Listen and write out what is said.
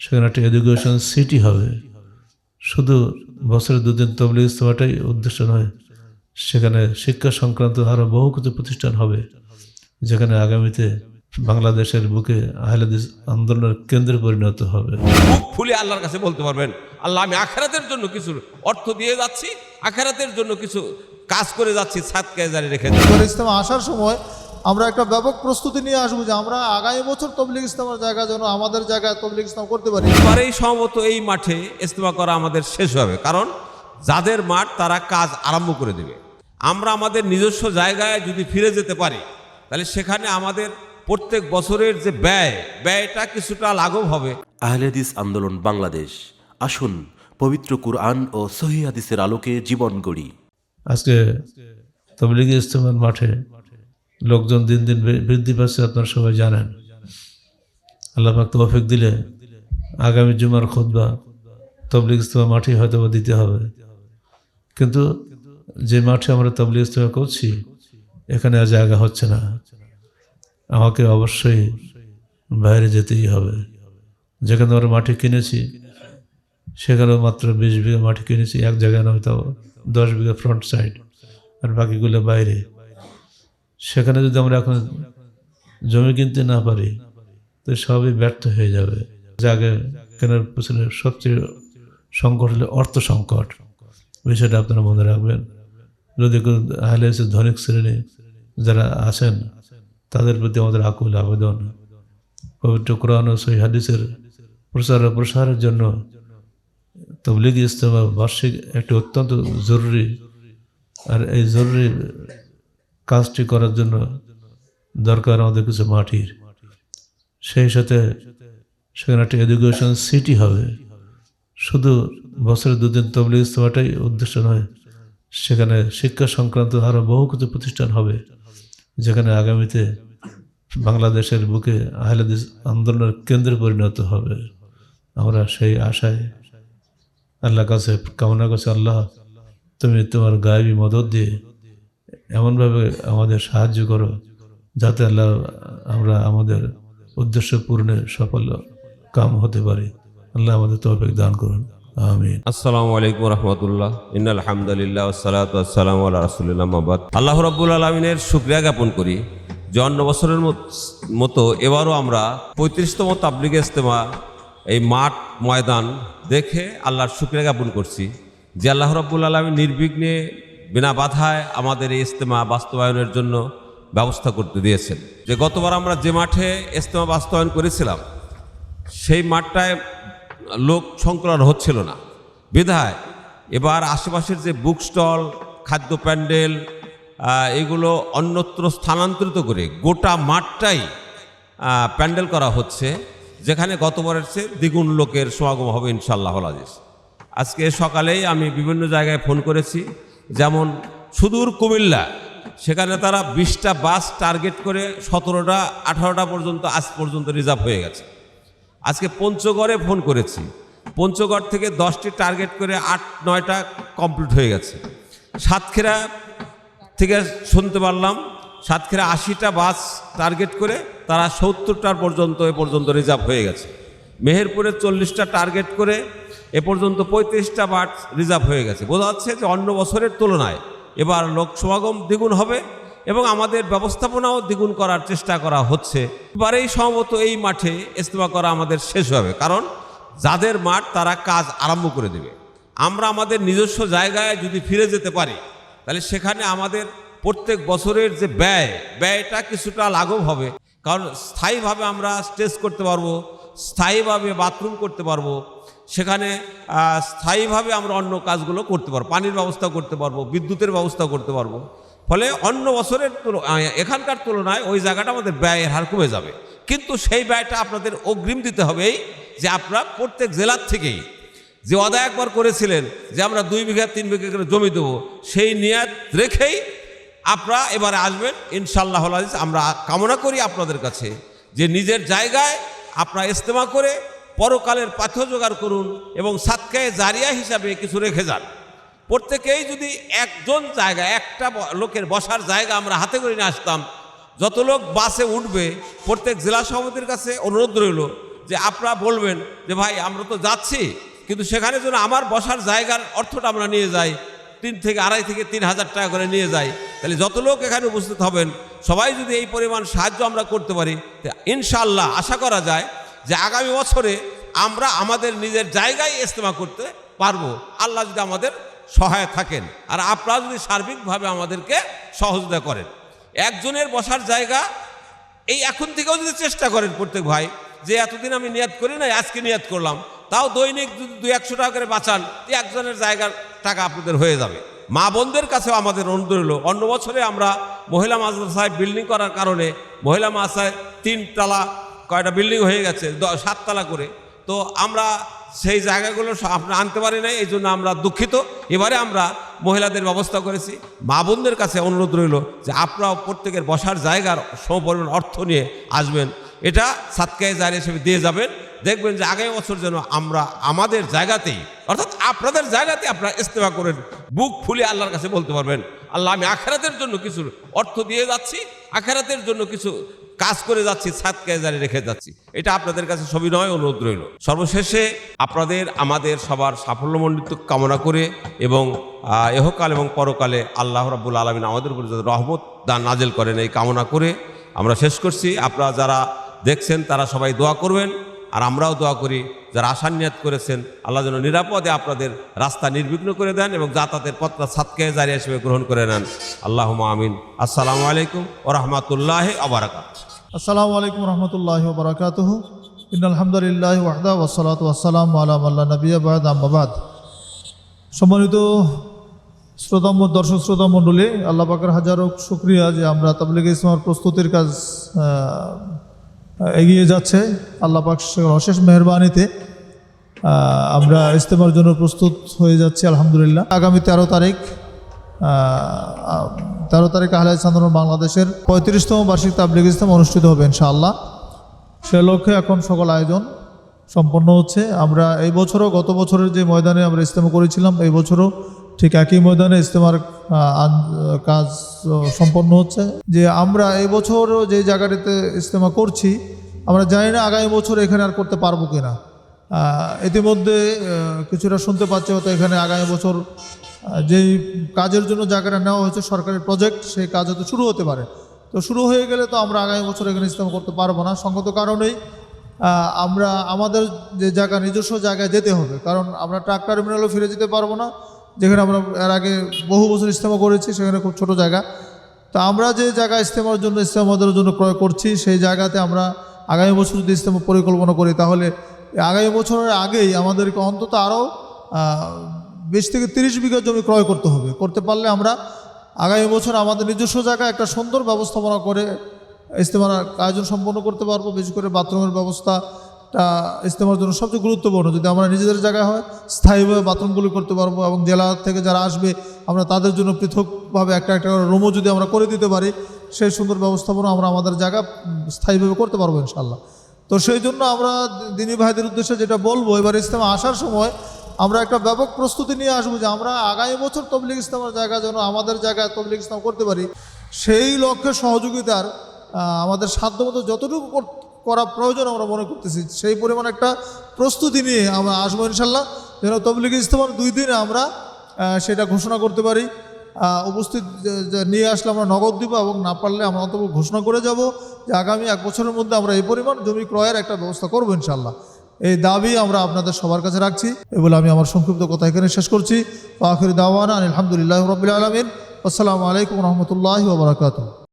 সেখানে একটা education city হবে শুধু বছরে দুদিন তবলিগ ইস্তমাটাই উদ্দেশ্য নয় সেখানে শিক্ষা সংক্রান্ত আরও বহু কিছু প্রতিষ্ঠান হবে যেখানে আগামীতে বাংলাদেশের বুকে আহলেদিস আন্দোলনের কেন্দ্রে পরিণত হবে মুখ খুলে আল্লাহর কাছে বলতে পারবেন আল্লাহ আমি আখেরাতের জন্য কিছু অর্থ দিয়ে যাচ্ছি আখেরাতের জন্য কিছু কাজ করে যাচ্ছি সাতকে জারি রেখে। ইসলাম আসার সময় আমরা একটা ব্যাপক প্রস্তুতি নিয়ে আসব যে আমরা আগামী বছর তবলিগ ইসলামের জায়গা যেন আমাদের জায়গায় তবলিগ ইসলাম করতে পারি। এবারেই সম্ভবত এই মাঠে ইস্তেমা করা আমাদের শেষ হবে। কারণ যাদের মাঠ তারা কাজ আরম্ভ করে দেবে। আমরা আমাদের নিজস্ব জায়গায় যদি ফিরে যেতে পারি তাহলে সেখানে আমাদের প্রত্যেক বছরের যে ব্যয় ব্যয়টা কিছুটা লাঘব হবে। আহলেদিস আন্দোলন বাংলাদেশ। আসুন পবিত্র কুরআন ও সহি হাদিসের আলোকে জীবন গড়ি। আজকে তবলিগি ইস্তেমার মাঠে লোকজন দিন দিন বৃদ্ধি পাচ্ছে, আপনারা সবাই জানেন। আল্লাহ পাক তৌফিক দিলে আগামী জুমার খুতবা, তবলিগ ইস্তেমা মাঠে হয়তো দিতে হবে। কিন্তু যে মাঠে আমরা তবলিগ ইস্তেমা করছি, এখানে আর জায়গা হচ্ছে না। আমাকে অবশ্যই বাইরে যেতেই হবে। যেখানে আমরা মাটি কিনেছি, সেখানেও মাত্র বিশ বিঘা মাটি কিনেছি। এক জায়গায় নয়, তাও দশ বিঘা ফ্রন্ট সাইড আর বাকিগুলো বাইরে। সেখানে যদি আমরা এখন জমি কিনতে না পারি, তো সবই ব্যর্থ হয়ে যাবে। জায়গা কেনার পেছনে সবচেয়ে সংকট হলে অর্থ সংকট। বিষয়টা আপনারা মনে রাখবেন। যদি আহলে এসে ধনিক শ্রেণি যারা আছেন, তাদের প্রতি আমাদের আকুল আবেদন। পবিত্র কোরআন ও সহি হাদিসের প্রচার ও প্রসারের জন্য তবলিগি ইজতেমা বার্ষিক একটি অত্যন্ত জরুরি আর এই জরুরি কাজটি করার জন্য দরকার আমাদের কিছু মাটির। সেই সাথে সেখানে একটা এডুকেশন সিটি হবে। শুধু বছরে দুদিন তবলিগ ইজতেমাটাই উদ্দেশ্য নয়, সেখানে শিক্ষা সংক্রান্ত আরও বহু কিছু প্রতিষ্ঠান হবে, যেখানে আগামীতে বাংলাদেশের বুকে আহলেদিস আন্দোলনের কেন্দ্রে পরিণত হবে। আমরা সেই আশায় আল্লাহ কাছে কামনা করছে, আল্লাহ তুমি তোমার গায়েবী মদত দিয়ে এমনভাবে আমাদের সাহায্য করো যাতে আল্লাহ, আমরা আমাদের উদ্দেশ্য পূর্ণে সফল কাম হতে পারি। আল্লাহ আমাদের তৌফিক দান করুন। আমিন। আসসালামু আলাইকুম রহমতুল্লাহ। ইন্নাল হামদুলিল্লাহ সালাত আসসালাম আল্লাহ রাসুলিল্লাহ মাবাদ আল্লাহ আলমিনের শুক্রিয়া জ্ঞাপন করি। অন্য বছরের মত- মতো এবারও আমরা পঁয়ত্রিশতম তাবলিগ ইস্তেমা এই মাঠ, ময়দান দেখে আল্লাহর শুক্রিয়া জ্ঞাপন করছি। যে আল্লাহ রাব্বুল আলমী নির্বিঘ্নে বিনা বাধায় আমাদের এই ইস্তেমা বাস্তবায়নের জন্য ব্যবস্থা করতে দিয়েছেন। যে গতবার আমরা যে মাঠে ইস্তেমা বাস্তবায়ন করেছিলাম, সেই মাঠটায় লোক সংকলন হচ্ছিল না। বিধায় এবার আশেপাশের যে বুক স্টল খাদ্য প্যান্ডেল এগুলো অন্যত্র স্থানান্তরিত করে গোটা মাঠটাই প্যান্ডেল করা হচ্ছে, যেখানে গতবারের চেয়ে দ্বিগুণ লোকের সমাগম হবে ইনশাল্লাহ আজকে সকালেই আমি বিভিন্ন জায়গায় ফোন করেছি যেমন সুদূর কুমিল্লা, সেখানে তারা বিশটা বাস টার্গেট করে সতেরোটা, আঠারোটা পর্যন্ত আজ পর্যন্ত রিজার্ভ হয়ে গেছে। আজকে পঞ্চগড়ে ফোন করেছি। পঞ্চগড় থেকে দশটি টার্গেট করে আট, নয়টা কমপ্লিট হয়ে গেছে। সাতক্ষীরা থেকে শুনতে পারলাম, সাতক্ষীরা আশিটা বাস টার্গেট করে তারা সত্তরটার পর্যন্ত এ পর্যন্ত রিজার্ভ হয়ে গেছে। মেহেরপুরে চল্লিশটা টার্গেট করে এ পর্যন্ত পঁয়ত্রিশটা বাস রিজার্ভ হয়ে গেছে। বোঝা যাচ্ছে যে অন্য বছরের তুলনায় এবার লোক সমাগম দ্বিগুণ হবে এবং আমাদের ব্যবস্থাপনাও দ্বিগুণ করার চেষ্টা করা হচ্ছে। এবারেই সম্ভবত এই মাঠে ইস্তেমা করা আমাদের শেষ হবে। কারণ যাদের মাঠ তারা কাজ আরম্ভ করে দেবে। আমরা আমাদের নিজস্ব জায়গায় যদি ফিরে যেতে পারি, তাহলে সেখানে আমাদের প্রত্যেক বছরের যে ব্যয়, ব্যয়টা কিছুটা লাঘব হবে। কারণ স্থায়ীভাবে আমরা স্টেজ করতে পারব। স্থায়ীভাবে বাথরুম করতে পারব, সেখানে স্থায়ীভাবে আমরা অন্য কাজগুলো করতে পারব, পানির ব্যবস্থা করতে পারব, বিদ্যুতের ব্যবস্থা করতে পারব। ফলে অন্য বছরের তুলনায় এখানকার তুলনায় ওই জায়গাটা আমাদের ব্যয়ের হার কমে যাবে। কিন্তু সেই ব্যয়টা আপনাদের অগ্রিম দিতে হবে এই যে আপনারা প্রত্যেক জেলার থেকেই। যে অদা একবার করেছিলেন যে আমরা দুই বিঘা, তিন বিঘা করে জমি দেবো, সেই নিয়াত রেখেই আপনারা এবারে আসবেন। ইনশাল্লাহ আমরা কামনা করি আপনাদের কাছে যে নিজের জায়গায় আপনারা ইস্তেমা করে পরকালের পাথ্য জোগাড় করুন এবং সাতকায় জারিয়া হিসাবে কিছু রেখে যান। প্রত্যেকেই যদি একজন জায়গা, একটা লোকের বসার জায়গা আমরা হাতে করে নিয়ে আসতাম, যত লোক বাসে উঠবে, প্রত্যেক জেলা সভাপতির কাছে অনুরোধ রইল যে আপনারা বলবেন যে, ভাই, আমরা তো যাচ্ছি, কিন্তু সেখানে যেন আমার বসার জায়গার অর্থটা আমরা নিয়ে যাই, তিন থেকে আড়াই থেকে তিন হাজার টাকা করে নিয়ে যাই। তাহলে যত লোক এখানে উপস্থিত হবেন সবাই যদি এই পরিমাণ সাহায্য আমরা করতে পারি ইনশাল্লাহ আশা করা যায় যে আগামী বছরে আমরা আমাদের নিজের জায়গায় ইস্তেমা করতে পারব। আল্লাহ যদি আমাদের সহায় থাকেন, আর আপনারা যদি সার্বিকভাবে আমাদেরকে সহযোগিতা করেন। একজনের বসার জায়গা, এই এখন থেকেও যদি চেষ্টা করেন প্রত্যেক ভাই, যে এতদিন আমি নিয়াত করি না আজকে নিয়াত করলাম, তাও দৈনিক যদি দুই একশো টাকা করে বাঁচান একজনের জায়গার টাকা আপনাদের হয়ে যাবে। মা বোনদের কাছেও আমাদের অনুরোধ রইল। অন্য বছরে আমরা মহিলা মাদ্রাসায় বিল্ডিং করার কারণে মহিলা মাদ্রাসায় তিন তালা কয়টা বিল্ডিং হয়ে গেছে সাততলা করে। তো আমরা সেই জায়গাগুলো আনতে পারি নাই, এই জন্য আমরা দুঃখিত। এবারে আমরা মহিলাদের ব্যবস্থা করেছি। মা বোনদের কাছে অনুরোধ রইল যে আপনারাও প্রত্যেকের বসার জায়গার সমপরিমাণ অর্থ নিয়ে আসবেন। এটা সাতকায় জারি হিসেবে দিয়ে যাবেন। দেখবেন যে আগামী বছর যেন আমরা আমাদের জায়গাতেই অর্থাৎ আপনাদের জায়গাতে আপনারা ইস্তেফা করেন, বুক ফুলে আল্লাহর কাছে বলতে পারবেন, আল্লাহ আমি আখেরাতের জন্য কিছু অর্থ দিয়ে যাচ্ছি, আখেরাতের জন্য কিছু কাজ করে যাচ্ছি সাতকায় জারি রেখে যাচ্ছি। এটা আপনাদের কাছে সবই নয়, অনুরোধ রইল। সর্বশেষে আপনাদের, আমাদের সবার সাফল্যমণ্ডিত কামনা করে এবং এহকাল এবং পরকালে আল্লাহ রাব্বুল আলমিন আমাদের উপরে যাতে রহমত দান নাজেল করেন এই কামনা করে আমরা শেষ করছি। আপনারা যারা দেখছেন, তারা সবাই দোয়া করবেন। আর আমরাও দোয়া করি, যারা আশার নিয়াত করেছেন, আল্লাহ যেন নিরাপদে আপনাদের রাস্তা নির্বিঘ্ন করে দেন এবং যাতায়াতের পথটা সাতকে জারি হিসেবে গ্রহণ করে নেন। আল্লাহ আমিন। আসসালামু আলাইকুম ও রহমতুল্লাহ আবরাকাত আসসালামু আলাইকুম রহমতুল্লাহ বরাকাতুহু। ইন আলহামদুলিল্লাহ ওয়াহদা ওয়াসালাম আলাম আল্লাহ নবী আবাদ আম্মাবাদ সম্মানিত শ্রোতা ম- দর্শক শ্রোতা মণ্ডলী আল্লাহ পাকের হাজারো শুক্রিয়া যে আমরা তাবলিগ ইসলামের প্রস্তুতির কাজ এগিয়ে যাচ্ছে। আল্লাহ পাক অশেষ মেহরবানিতে আমরা ইজতেমার জন্য প্রস্তুত হয়ে যাচ্ছি, আলহামদুলিল্লাহ। আগামী তেরো তারিখ তেরো তারিখ আহলে আন্দোলন বাংলাদেশের পঁয়ত্রিশতম বার্ষিক তাবলিগ ইসলাম অনুষ্ঠিত হবে, ইনশাআল্লাহ। সে লক্ষ্যে এখন সকল আয়োজন সম্পন্ন হচ্ছে। আমরা এই বছরও, গত বছরের যে ময়দানে আমরা ইস্তেমা করেছিলাম, এই বছরও ঠিক একই ময়দানে আন- কাজ সম্পন্ন হচ্ছে। যে আমরা এই বছরও যে জায়গাটিতে ইস্তেমা করছি, আমরা জানি না আগামী বছর এখানে আর করতে পারব কিনা। ইতিমধ্যে কিছুটা শুনতে পাচ্ছি হয়তো এখানে আগামী বছর যেই কাজের জন্য জায়গাটা নেওয়া হয়েছে সরকারি প্রজেক্ট সেই কাজ হয়তো শুরু হতে পারে। তো শুরু হয়ে গেলে তো আমরা আগামী বছর এখানে ইসলাম করতে পারব না। সঙ্গত কারণেই আমরা আমাদের যে জায়গা, নিজস্ব জায়গায় যেতে হবে। কারণ আমরা ট্রাক টার্মিনালও ফিরে যেতে পারব না। যেখানে আমরা এর আগে বহু বছর ইস্তেমা করেছি, সেখানে খুব ছোট জায়গা। তো আমরা যে জায়গা ইস্তেমার জন্য ইস্তেমাদের জন্য ক্রয় করছি, সেই জায়গাতে আমরা আগামী বছর যদি ইস্তেমা পরিকল্পনা করি, তাহলে আগামী বছরের আগেই আমাদেরকে অন্তত আরও বিশ থেকে তিরিশ বিঘা জমি ক্রয় করতে হবে। করতে পারলে আমরা আগামী বছর আমাদের নিজস্ব জায়গায় একটা সুন্দর ব্যবস্থাপনা করে ইস্তেমার আয়োজন সম্পন্ন করতে পারব। বিশেষ করে বাথরুমের ব্যবস্থাটা ইস্তেমার জন্য সবচেয়ে গুরুত্বপূর্ণ। যদি আমরা নিজেদের জায়গায় হয়, স্থায়ীভাবে বাথরুমগুলি করতে পারব এবং জেলা থেকে যারা আসবে, আমরা তাদের জন্য পৃথকভাবে একটা একটা রুমও যদি আমরা করে দিতে পারি, সেই সুন্দর ব্যবস্থাপনা আমরা আমাদের জায়গা স্থায়ীভাবে করতে পারব ইনশাল্লাহ তো সেই জন্য আমরা দিনী ভাইদের উদ্দেশ্যে যেটা বলব, এবার ইস্তেমা আসার সময় আমরা একটা ব্যাপক প্রস্তুতি নিয়ে আসব যে আমরা আগামী বছর তবলিগ ইসলামের জায়গা যেন আমাদের জায়গায় তবলিগ ইসলাম করতে পারি, সেই লক্ষ্যে সহযোগিতার আমাদের সাধ্যমতো যতটুকু কর- প্রয়োজন আমরা মনে করতেছি। সেই পরিমাণ একটা প্রস্তুতি নিয়ে আমরা আসব ইনশাল্লাহ। যেন তবলিগ ইসলামের দুই দিনে আমরা সেটা ঘোষণা করতে পারি। উপস্থিত নিয়ে আসলে আমরা নগদ দিব এবং না পারলে আমরা অন্তত ঘোষণা করে যাব যে আগামী এক বছরের মধ্যে আমরা এই পরিমাণ জমি ক্রয়ের একটা ব্যবস্থা করব ইনশাল্লাহ। এই দাবি আমরা আপনাদের সবার কাছে রাখছি। এ বলে আমি আমার সংক্ষিপ্ত কথা এখানে শেষ করছি। আখির দাওয়ানা আলহামদুলিল্লাহ রবিল আলমিন। আসসালামু আলাইকুম রহমতুল্লাহ ওবরাকাতু